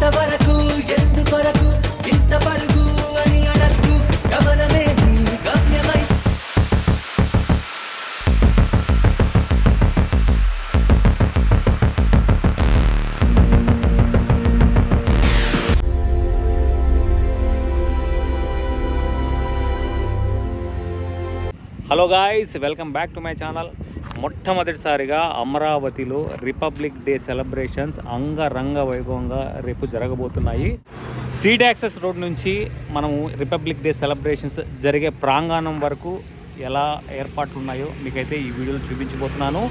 ఇంతవరకు ఎందుకొరకు hello guys welcome back to my channel. మొట్టమొదటిసారిగా అమరావతిలో రిపబ్లిక్ డే సెలబ్రేషన్స్ అంగరంగ వైభవంగా రేపు జరగబోతున్నాయి. సీడ్ యాక్సెస్ రోడ్ నుంచి మనము రిపబ్లిక్ డే సెలబ్రేషన్స్ జరిగే ప్రాంగణం వరకు ఎలా ఏర్పాట్లు ఉన్నాయో మీకైతే ఈ వీడియోలో చూపించబోతున్నాను.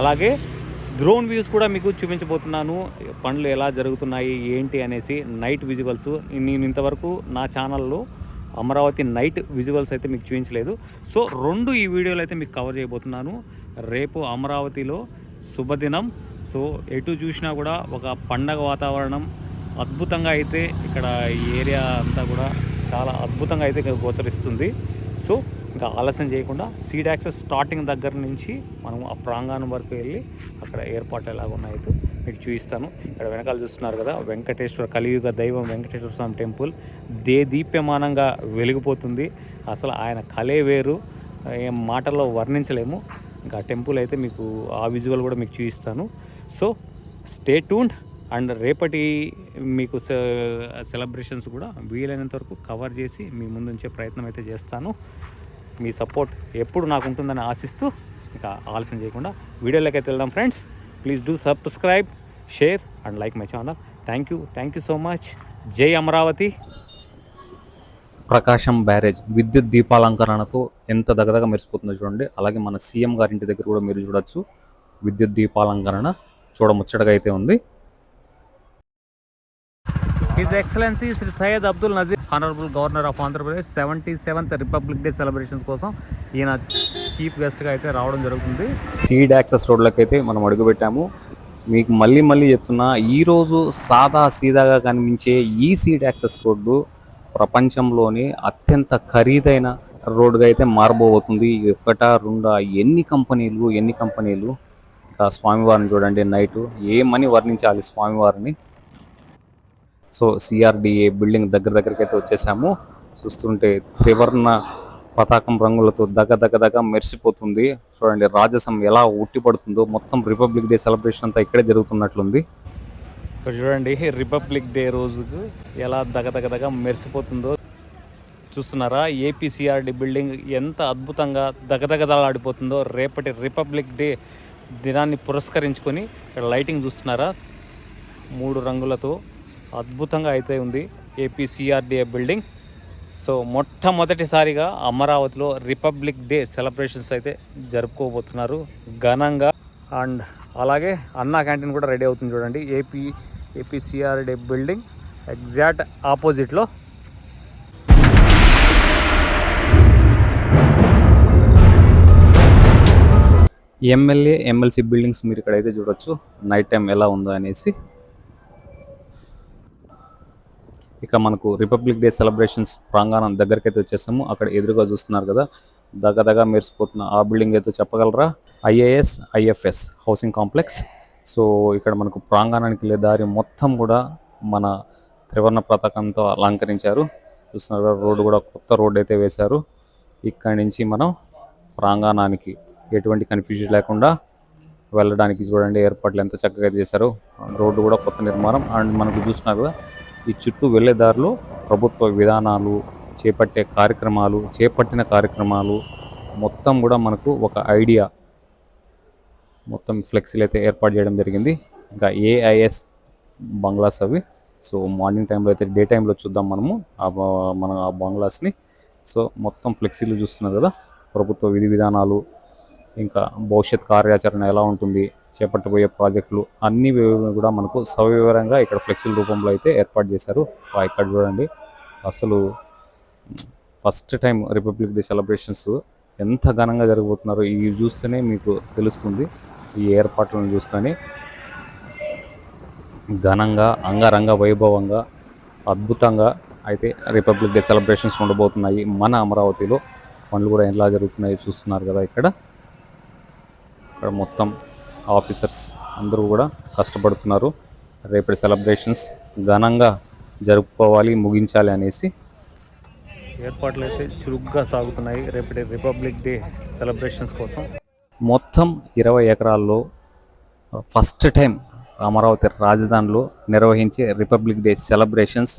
అలాగే డ్రోన్ వ్యూస్ కూడా మీకు చూపించబోతున్నాను. పనులు ఎలా జరుగుతున్నాయి ఏంటి అనేసి నైట్ విజువల్స్ నేను ఇంతవరకు నా ఛానల్లో అమరావతి నైట్ విజువల్స్ అయితే మీకు చూపించలేదు. సో రెండు ఈ వీడియోలు అయితే మీకు కవర్ చేయబోతున్నాను. రేపు అమరావతిలో శుభదినం. సో ఎటు చూసినా కూడా ఒక పండగ వాతావరణం. అద్భుతంగా అయితే ఇక్కడ ఈ ఏరియా అంతా కూడా చాలా అద్భుతంగా అయితే గోచరిస్తుంది. సో ఇంకా ఆలస్యం చేయకుండా సీడ్ యాక్సెస్ స్టార్టింగ్ దగ్గర నుంచి మనం ఆ ప్రాంగణం వరకు వెళ్ళి అక్కడ ఏర్పాట్లు ఎలాగ ఉన్నాయో మీకు చూపిస్తాను. ఇక్కడ వెనకాల చూస్తున్నారు కదా వెంకటేశ్వర కలియుగ దైవం వెంకటేశ్వర స్వామి టెంపుల్. దే దీప్యమానంగా వెలిగిపోతుంది. అసలు ఆయన కలే వేరు. ఏం మాటల్లో వర్ణించలేము. ఇంకా టెంపుల్ అయితే మీకు ఆ విజువల్ కూడా మీకు చూపిస్తాను. సో స్టే ట్యూన్డ్ అండ్ రేపటి మీకు సెలబ్రేషన్స్ కూడా వీలైనంత వరకు కవర్ చేసి మీ ముందుంచే ప్రయత్నం అయితే చేస్తాను. మీ సపోర్ట్ ఎప్పుడు నాకు ఉంటుందని ఆశిస్తూ ఇంకా ఆలస్యం చేయకుండా వీడియోలోకి అయితే వెళ్దాం friends. Please do subscribe share and like my channel thank you thank you so much జై అమరావతి ప్రకాశం బ్యారేజ్ విద్యుత్ దీపాలంకరణతో ఎంత దగదగ మెరిసిపోతుందో చూడండి. అలాగే మన సీఎం గారి ఇంటి దగ్గర కూడా మీరు చూడొచ్చు. విద్యుత్ దీపాలంకరణ చూడముచ్చటగా అయితే ఉంది. His excellency Shri Syed Abdul Nazeer honourable governor of Andhra Pradesh seventy seventh republic day celebrations కోసం ఈయన చీఫ్ గెస్ట్గా అయితే రావడం జరుగుతుంది. సీడ్ యాక్సెస్ రోడ్లకు అయితే మనం అడుగుపెట్టాము. మీకు మళ్ళీ మళ్ళీ చెప్తున్నా ఈరోజు సాదా సీదాగా కనిపించే ఈ సీడ్ యాక్సెస్ రోడ్డు ప్రపంచంలోని అత్యంత ఖరీదైన రోడ్డుగా అయితే మారబోతుంది. ఒకట రెండా ఎన్ని కంపెనీలు ఎన్ని కంపెనీలు? ఇంకా స్వామివారిని చూడండి నైట్ ఏమని వర్ణించాలి స్వామివారిని? సో సిఆర్డిఏ బిల్డింగ్ దగ్గర దగ్గరికి అయితే వచ్చేసాము. చూస్తుంటే త్రివర్ణ పతాకం రంగులతో దగ్గ మెరిసిపోతుంది. చూడండి రాజసం ఎలా ఉట్టిపడుతుందో. మొత్తం రిపబ్లిక్ డే సెలబ్రేషన్ అంతా ఇక్కడే జరుగుతున్నట్లుంది. ఇక్కడ చూడండి రిపబ్లిక్ డే రోజుకు ఎలా దగ దగ దగ మెరిసిపోతుందో. చూస్తున్నారా ఏపీసీఆర్డి బిల్డింగ్ ఎంత అద్భుతంగా దగదగదలాడిపోతుందో రేపటి రిపబ్లిక్ డే దినాన్ని పురస్కరించుకొని ఇక్కడ లైటింగ్ చూస్తున్నారా. మూడు రంగులతో అద్భుతంగా అయితే ఉంది ఏపీసీఆర్డీఏ బిల్డింగ్. సో మొట్టమొదటిసారిగా అమరావతిలో రిపబ్లిక్ డే సెలబ్రేషన్స్ అయితే జరుపుకోబోతున్నారు ఘనంగా. అండ్ అలాగే అన్నా క్యాంటీన్ కూడా రెడీ అవుతుంది చూడండి. ఏపీ ఏపీసీఆర్డే బిల్డింగ్ ఎగ్జాక్ట్ ఆపోజిట్లో. ఎమ్మెల్యే ఎమ్మెల్సీ బిల్డింగ్స్ మీరు ఇక్కడైతే చూడొచ్చు. నైట్ టైం ఎలా ఉందో అనేసి. ఇక మనకు రిపబ్లిక్ డే సెలబ్రేషన్స్ ప్రాంగణం దగ్గరికి అయితే వచ్చేసాము. అక్కడ ఎదురుగా చూస్తున్నారు కదా దగ్గదగా మెరిసిపోతున్న ఆ బిల్డింగ్ అయితే చెప్పగలరా? IAS IFS housing complex. So ఇక్కడ మనకు ప్రాంగణానికి వెళ్ళే దారి మొత్తం కూడా మన త్రివర్ణ పతాకంతో అలంకరించారు. చూస్తున్నారు కదా రోడ్డు కూడా కొత్త రోడ్డు అయితే వేశారు. ఇక్కడి నుంచి మనం ప్రాంగణానికి ఎటువంటి కన్ఫ్యూజన్ లేకుండా వెళ్ళడానికి చూడండి ఏర్పాట్లు ఎంత చక్కగా చేశారు. రోడ్డు కూడా కొత్త నిర్మాణం. అండ్ మనకు చూస్తున్నారు కదా ఈ చుట్టూ వెళ్ళే దారిలో ప్రభుత్వ విధానాలు చేపట్టే కార్యక్రమాలు చేపట్టిన కార్యక్రమాలు మొత్తం కూడా మనకు ఒక ఐడియా. మొత్తం ఫ్లెక్సీలు అయితే ఏర్పాటు చేయడం జరిగింది. ఇంకా ఏఐఎస్ బంగ్లాస్ అవి. సో మార్నింగ్ టైంలో అయితే డే టైంలో చూద్దాం మనము ఆ మన ఆ బంగ్లాస్ని. సో మొత్తం ఫ్లెక్సీలు చూస్తున్నారు కదా. ప్రభుత్వ విధి విధానాలు ఇంకా భవిష్యత్ కార్యాచరణ ఎలా ఉంటుంది చేపట్టబోయే ప్రాజెక్టులు అన్ని కూడా మనకు సవివరంగా ఇక్కడ ఫ్లెక్సీల రూపంలో అయితే ఏర్పాటు చేశారు. ఇక్కడ చూడండి. అసలు first time republic day celebrations ఎంత ఘనంగా జరగబోతున్నారో ఇవి చూస్తేనే మీకు తెలుస్తుంది. ఈ ఏర్పాట్లను చూస్తేనే ఘనంగా అంగరంగ వైభవంగా అద్భుతంగా అయితే రిపబ్లిక్ డే సెలబ్రేషన్స్ ఉండబోతున్నాయి. మన అమరావతిలో పనులు కూడా ఎలా జరుగుతున్నాయో చూస్తున్నారు కదా ఇక్కడ. ఇక్కడ మొత్తం ఆఫీసర్స్ అందరూ కూడా కష్టపడుతున్నారు. రేపటి సెలబ్రేషన్స్ ఘనంగా జరుపుకోవాలి ముగించాలి అనేసి. ఏర్పాట్లు అయితే చురుగ్గా సాగుతున్నాయి రేపటి రిపబ్లిక్ డే సెలబ్రేషన్స్ కోసం. మొత్తం ఇరవై ఎకరాల్లో ఫస్ట్ టైం అమరావతి రాజధానిలో నిర్వహించే రిపబ్లిక్ డే సెలబ్రేషన్స్.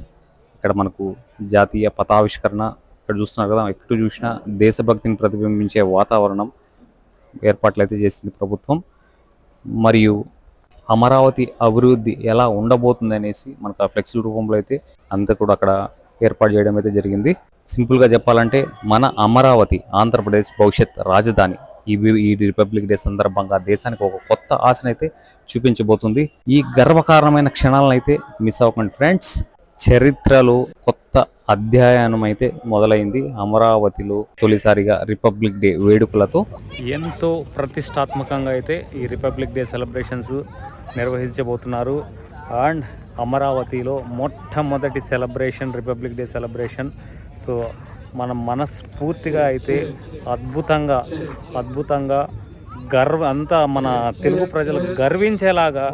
ఇక్కడ మనకు జాతీయ పతావిష్కరణ ఇక్కడ చూస్తున్నారు కదా ఎటు చూసినా దేశభక్తిని ప్రతిబింబించే వాతావరణం ఏర్పాట్లు అయితే చేసింది ప్రభుత్వం. మరియు అమరావతి అభివృద్ధి ఎలా ఉండబోతుంది అనేసి మనకు ఆ ఫ్లెక్సీ రూపంలో అయితే అంతా కూడా అక్కడ ఏర్పాటు చేయడం అయితే జరిగింది. సింపుల్గా చెప్పాలంటే మన అమరావతి ఆంధ్రప్రదేశ్ భవిష్యత్ రాజధాని ఈ ఈ రిపబ్లిక్ డే సందర్భంగా దేశానికి ఒక కొత్త ఆశనైతే చూపించబోతుంది. ఈ గర్వకారణమైన క్షణాలను అయితే మిస్ అవ్వకండి ఫ్రెండ్స్ చరిత్రలో కొత్త అధ్యాయనం అయితే మొదలైంది. అమరావతిలో తొలిసారిగా రిపబ్లిక్ డే వేడుకలతో ఎంతో ప్రతిష్టాత్మకంగా అయితే ఈ రిపబ్లిక్ డే సెలబ్రేషన్స్ నిర్వహించబోతున్నారు. అండ్ అమరావతిలో మొట్టమొదటి celebration republic day celebration. So మనం మనస్ఫూర్తిగా అయితే అద్భుతంగా అద్భుతంగా గర్వ అంతా మన తెలుగు ప్రజలు గర్వించేలాగా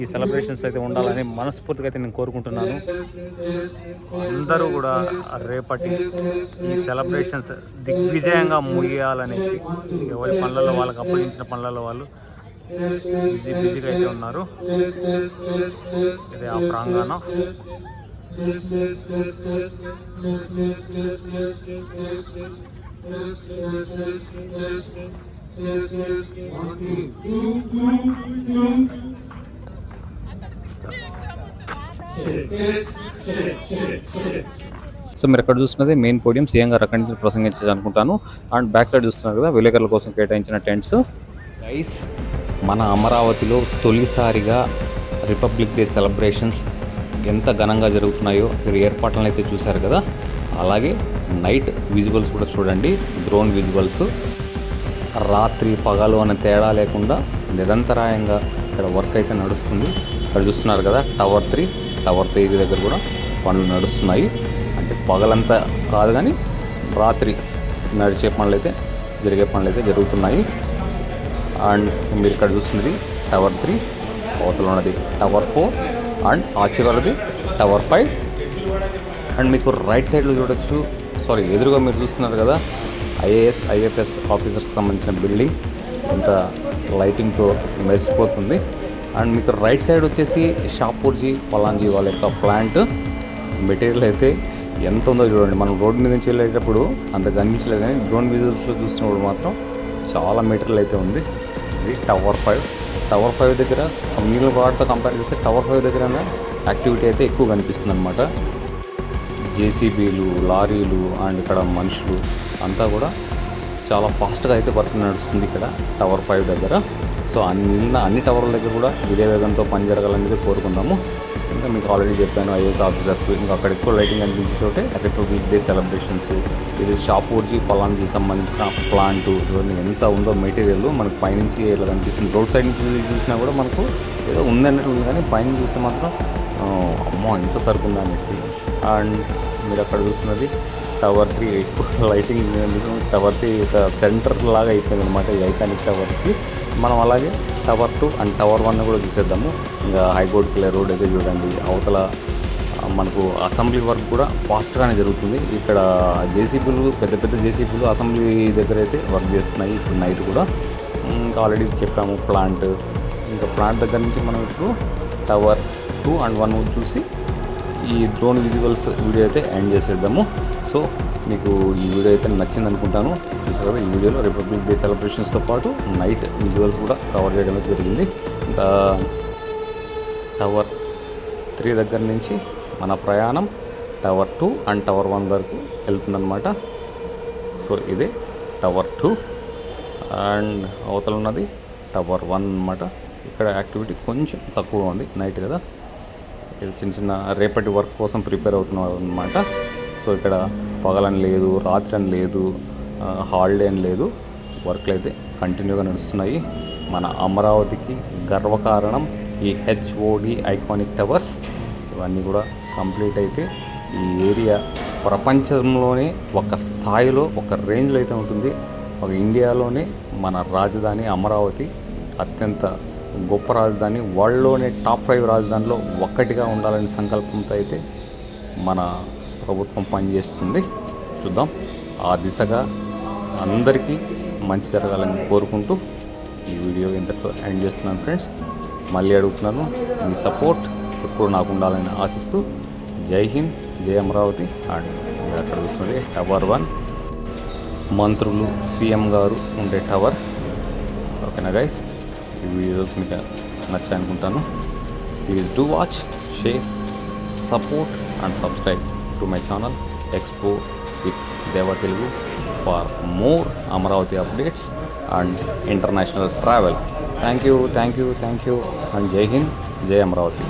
ఈ సెలబ్రేషన్స్ అయితే ఉండాలని మనస్ఫూర్తిగా అయితే నేను కోరుకుంటున్నాను. అందరూ కూడా రేపటి ఈ సెలబ్రేషన్స్ దిగ్విజయంగా ముగియాలనేసి ఎవరి పనులలో వాళ్ళకి అప్పగించిన పనులలో వాళ్ళు బిజీ బిజీగా అయితే ఉన్నారు. ఇది ఆ ప్రాంగణం. సో మీరు అక్కడ చూస్తున్నది మెయిన్ పోడియం సీఎం గారు అక్కడి నుంచి ప్రసంగించారు అనుకుంటాను అండ్ బ్యాక్ సైడ్ చూస్తున్నారు కదా విలేకరుల కోసం కేటాయించిన టెంట్స్ గైస్ మన అమరావతిలో తొలిసారిగా రిపబ్లిక్ డే సెలబ్రేషన్స్ ఎంత ఘనంగా జరుగుతున్నాయో మీరు ఏర్పాట్లను అయితే చూశారు కదా. అలాగే నైట్ విజువల్స్ కూడా చూడండి డ్రోన్ విజువల్స్ రాత్రి పగలు అనే తేడా లేకుండా నిరంతరాయంగా ఇక్కడ వర్క్ అయితే నడుస్తుంది. ఇక్కడ చూస్తున్నారు కదా టవర్ త్రీ టవర్ త్రీ దగ్గర కూడా పనులు నడుస్తున్నాయి. అంటే పగలంతా కాదు కానీ రాత్రి నడిచే పనులు అయితే జరిగే పనులు అయితే జరుగుతున్నాయి. అండ్ మీరు ఇక్కడ చూస్తున్నది టవర్ త్రీ అవతల ఉన్నది టవర్ ఫోర్ అండ్ ఆ చివరిది టవర్ ఫైవ్. అండ్ మీకు రైట్ సైడ్లో చూడొచ్చు సారీ ఎదురుగా మీరు చూస్తున్నారు కదా ఐఏఎస్ ఐఎఫ్ఎస్ ఆఫీసర్స్కి సంబంధించిన బిల్డింగ్. ఇంత లైటింగ్తో మెరిసిపోతుంది. అండ్ మీకు రైట్ సైడ్ వచ్చేసి షాపూర్జీ పలాంజీ వాళ్ళ యొక్క ప్లాంట్. మెటీరియల్ అయితే ఎంత ఉందో చూడండి. మనం రోడ్డు మీద నుంచి వెళ్ళేటప్పుడు అంత కనిపించలేదు కానీ డ్రోన్ విజువల్స్లో చూసినప్పుడు మాత్రం చాలా మెటీరియల్ అయితే ఉంది. ఇది టవర్ ఫైవ్. టవర్ ఫైవ్ దగ్గర మిగిలిన వాటితో కంపేర్ చేస్తే టవర్ ఫైవ్ దగ్గర యాక్టివిటీ అయితే ఎక్కువ కనిపిస్తుంది అనమాట జేసీబీలు లారీలు అండ్ ఇక్కడ మనుషులు అంతా కూడా చాలా ఫాస్ట్గా అయితే వర్క్ నడుస్తుంది ఇక్కడ టవర్ ఫైవ్ దగ్గర. సో అన్ని అన్ని టవర్ల దగ్గర కూడా ఇదే వేగంతో పని జరగాలనేది కోరుకుందాము. ఇంకా మీకు ఆల్రెడీ చెప్పాను ఐఏఎస్ ఆఫీసర్స్ ఇంకా అక్కడ ఎక్కువ లైటింగ్ అనిపించే చోటే రిపబ్లిక్ డే సెలబ్రేషన్స్ ఇది షాపూర్జీ పొలానికి సంబంధించిన ప్లాంట్ ఇవన్నీ ఎంత ఉందో మెటీరియల్ మనకు పైనుంచి ఇలా కనిపిస్తుంది. రోడ్ సైడ్ నుంచి చూసినా కూడా మనకు ఏదో ఉందన్నట్టు ఉంది కానీ పైన చూస్తే మాత్రం అమ్మో ఎంత సరుకుందా అనేసి అండ్ మీరు అక్కడ చూస్తున్నది tower three lighting tower three ఒక సెంటర్ లాగా అయిపోయింది అనమాట ఈ ఐకానిక్ టవర్స్కి మనం అలాగే tower two and tower one కూడా చూసేద్దాము. ఇంకా హైకోర్టు వెళ్ళే రోడ్ అయితే చూడండి. అవతల మనకు అసెంబ్లీ వర్క్ కూడా ఫాస్ట్గానే జరుగుతుంది. ఇక్కడ జేసీబీలు పెద్ద పెద్ద జేసీబీలు అసెంబ్లీ దగ్గర అయితే వర్క్ చేస్తున్నాయి ఇప్పుడు నైట్ కూడా. ఇంకా ఆల్రెడీ చెప్పాము ప్లాంట్. ఇంకా ప్లాంట్ దగ్గర నుంచి మనం ఇప్పుడు టవర్ టూ అండ్ వన్ చూసి ఈ డ్రోన్ విజువల్స్ వీడియో అయితే ఎండ్ చేసేద్దాము. సో మీకు ఈ వీడియో అయితే నచ్చింది అనుకుంటాను చూసారు కదా ఈ వీడియోలో రిపబ్లిక్ డే సెలబ్రేషన్స్తో పాటు నైట్ విజువల్స్ కూడా కవర్ చేయడం అయితే జరిగింది. ఇంకా టవర్ త్రీ దగ్గర నుంచి మన ప్రయాణం tower two and tower one వరకు వెళ్తుందన్నమాట. సో ఇదే టవర్ టూ అండ్ అవతల ఉన్నది టవర్ వన్ అన్నమాట. ఇక్కడ యాక్టివిటీ కొంచెం తక్కువ ఉంది నైట్ కదా. చిన్న చిన్న రేపటి వర్క్ కోసం ప్రిపేర్ అవుతున్నారు అనమాట సో ఇక్కడ పగలని లేదు రాత్రి అని లేదు హాలిడే అని లేదు. వర్క్లు అయితే కంటిన్యూగా నడుస్తున్నాయి. మన అమరావతికి గర్వకారణం ఈ హెచ్ఓడి ఐకానిక్ టవర్స్. ఇవన్నీ కూడా కంప్లీట్ అయితే ఈ ఏరియా ప్రపంచంలోనే ఒక స్థాయిలో ఒక రేంజ్లో అయితే ఉంటుంది. ఒక ఇండియాలోనే మన రాజధాని అమరావతి అత్యంత గొప్ప రాజధాని వరల్డ్లోనే టాప్ ఫైవ్ రాజధానిలో ఒక్కటిగా ఉండాలనే సంకల్పంతో అయితే మన ప్రభుత్వం పనిచేస్తుంది. చూద్దాం. ఆ దిశగా అందరికీ మంచి జరగాలని కోరుకుంటూ ఈ వీడియో ఇంతట్లో ఎండ్ చేస్తున్నాను ఫ్రెండ్స్ మళ్ళీ అడుగుతున్నాను. మీ సపోర్ట్ ఎప్పుడు నాకు ఉండాలని ఆశిస్తూ జై హింద్ జై అమరావతి. అండ్ మీరు అక్కడ చూస్తుంది టవర్ వన్ మంత్రులు సీఎం గారు ఉండే టవర్ ఓకేనా గైస్ ఈ వీడియోస్ మీకు నచ్చాయి అనుకుంటాను please do watch share support and subscribe to my channel expo with Deva Telugu for more Amaravati updates and international travel thank you thank you thank you and జై హింద్ జై అమరావతి